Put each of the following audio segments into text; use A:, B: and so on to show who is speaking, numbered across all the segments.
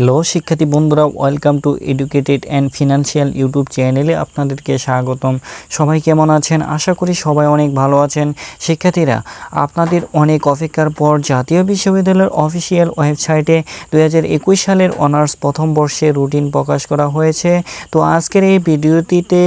A: Hello শিক্ষার্থী বন্ধুরা, welcome to educated and financial YouTube চ্যানেলে আপনাদেরকে স্বাগতম। সবাই কেমন আছেন? আশা করি সবাই অনেক ভালো আছেন। শিক্ষার্থীরা, আপনাদের অনেক অপেক্ষার পর জাতীয় বিশ্ববিদ্যালয়ের অফিসিয়াল ওয়েবসাইটে দু হাজার একুশ সালের অনার্স প্রথম বর্ষের রুটিন প্রকাশ করা হয়েছে। তো আজকের এই ভিডিওটিতে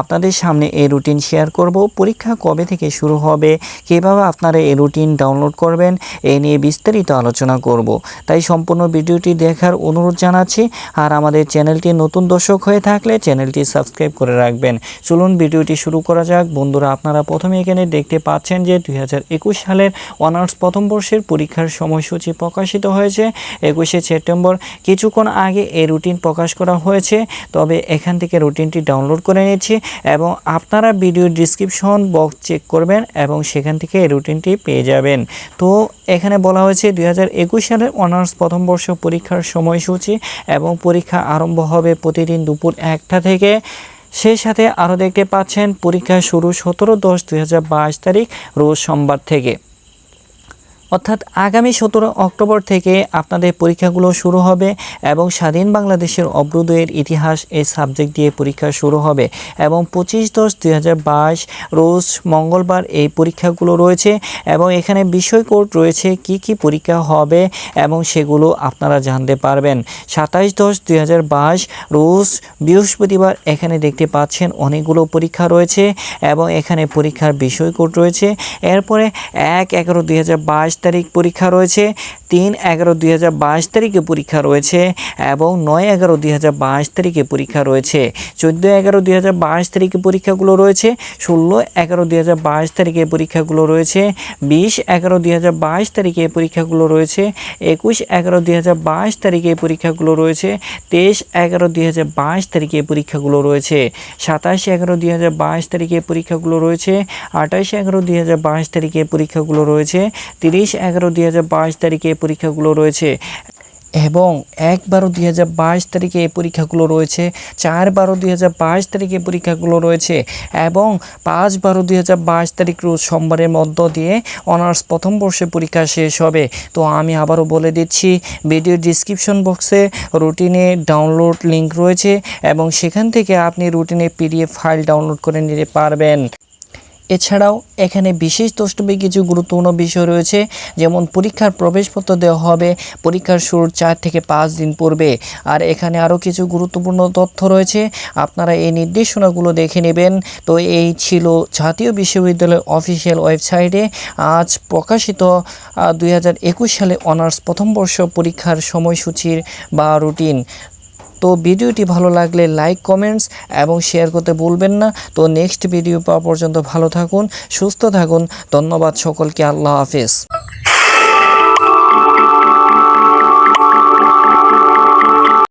A: আপনাদের সামনে এই রুটিন শেয়ার করব। পরীক্ষা কবে থেকে শুরু হবে? কীভাবে আপনারা এই রুটিন ডাউনলোড করবেন? এই নিয়ে বিস্তারিত আলোচনা করব। তাই সম্পূর্ণ ভিডিওটি দেখার অনুরোধ জানাচ্ছি। আর আমাদের চ্যানেলটি নতুন দর্শক হয়ে থাকলে চ্যানেলটি সাবস্ক্রাইব করে রাখবেন। চলুন ভিডিওটি শুরু করা যাক। বন্ধুরা, আপনারা প্রথমে এখানে দেখতে পাচ্ছেন যে দুই হাজার একুশ সালের অনার্স প্রথম বর্ষের পরীক্ষার সময়সূচি প্রকাশিত হয়েছে। একুশে সেপ্টেম্বর কিছুক্ষণ আগে এই রুটিন প্রকাশ করা হয়েছে। তবে এখান থেকে রুটিনটি ডাউনলোড করে নিচ্ছি এবং আপনারা ভিডিও ডিসক্রিপশন বক্স চেক করবেন এবং সেখান থেকে এই রুটিনটি পেয়ে যাবেন। তো এখানে বলা হয়েছে, দুই হাজার একুশ সালের অনার্স প্রথম বর্ষ পরীক্ষার সময়সূচি এবং পরীক্ষা আরম্ভ হবে প্রতিদিন দুপুর একটা থেকে। সেই সাথে আরও দেখতে পাচ্ছেন, পরীক্ষা শুরু সতেরো দশ দুই তারিখ, রোজ সোমবার থেকে। অর্থাৎ আগামী সতেরো অক্টোবর থেকে আপনাদের পরীক্ষাগুলো শুরু হবে এবং স্বাধীন বাংলাদেশের অভ্যুদয়ের ইতিহাস এই সাবজেক্ট দিয়ে পরীক্ষা শুরু হবে এবং পঁচিশ দশ দুই রোজ মঙ্গলবার এই পরীক্ষাগুলো রয়েছে এবং এখানে বিষয় কোড রয়েছে কি কি পরীক্ষা হবে এবং সেগুলো আপনারা জানতে পারবেন। সাতাশ দশ দুই রোজ বৃহস্পতিবার এখানে দেখতে পাচ্ছেন অনেকগুলো পরীক্ষা রয়েছে এবং এখানে পরীক্ষার বিষয় কোড রয়েছে। এরপরে এক এগারো দুই তারিখ পরীক্ষা রয়েছে, তিন এগারো দুই হাজার বাইশ তারিখে পরীক্ষা রয়েছে এবং নয় এগারো দুই হাজার বাইশ তারিখে পরীক্ষা রয়েছে। চোদ্দ এগারো দুই হাজার বাইশ তারিখে পরীক্ষাগুলো রয়েছে, ষোলো এগারো দুই হাজার বাইশ তারিখে পরীক্ষাগুলো রয়েছে, বিশ এগারো দুই হাজার বাইশ তারিখে পরীক্ষাগুলো রয়েছে, একুশ এগারো দুই হাজার বাইশ তারিখে পরীক্ষাগুলো রয়েছে, তেইশ এগারো দুই হাজার বাইশ তারিখে পরীক্ষাগুলো রয়েছে, সাতাশ এগারো দুই হাজার বাইশ তারিখে পরীক্ষাগুলো রয়েছে, আঠাশ এগারো দুই হাজার বাইশ তারিখে পরীক্ষাগুলো রয়েছে, তিরিশ এগারো দুই হাজার বাইশ তারিখে পরীক্ষাগুলো রয়েছে। এবং এক বারো দুই হাজার বাইশ তারিখে এই পরীক্ষাগুলো রয়েছে চার বারো দুই হাজার বাইশ তারিখে পরীক্ষাগুলো রয়েছে, এবং পাঁচ বারো দুই হাজার বাইশ তারিখ রোজ সোমবারের মধ্য দিয়ে অনার্স প্রথম বর্ষে পরীক্ষা শেষ হবে। তো আমি আবারও বলে দিচ্ছি, ভিডিও ডিসক্রিপশন বক্সে রুটিনে ডাউনলোড লিঙ্ক রয়েছে, এবং সেখান থেকে আপনি রুটিনে পিডিএফ ফাইল ডাউনলোড করে নিতে পারবেন। এছাড়াও এখানে বিশেষ দ্রষ্টব্যে কিছু গুরুত্বপূর্ণ বিষয় রয়েছে, যেমন পরীক্ষার প্রবেশপত্র দেওয়া হবে, পরীক্ষার শুরুর চার থেকে পাঁচ দিন পূর্বে। আর এখানে আরও কিছু গুরুত্বপূর্ণ তথ্য রয়েছে, আপনারা এই নির্দেশনাগুলো দেখে নেবেন। তো এই ছিল জাতীয় বিশ্ববিদ্যালয়ের অফিসিয়াল ওয়েবসাইটে। আজ প্রকাশিত দুই হাজার একুশ সালে অনার্স প্রথম বর্ষ পরীক্ষার সময়সূচির বা রুটিন। তো ভিডিওটি ভালো লাগলে লাইক কমেন্টস এবং শেয়ার করতে ভুলবেন না। তো নেক্সট ভিডিও পাওয়া পর্যন্ত ভালো থাকুন, সুস্থ থাকুন। ধন্যবাদ সকলকে, আল্লাহ হাফেজ।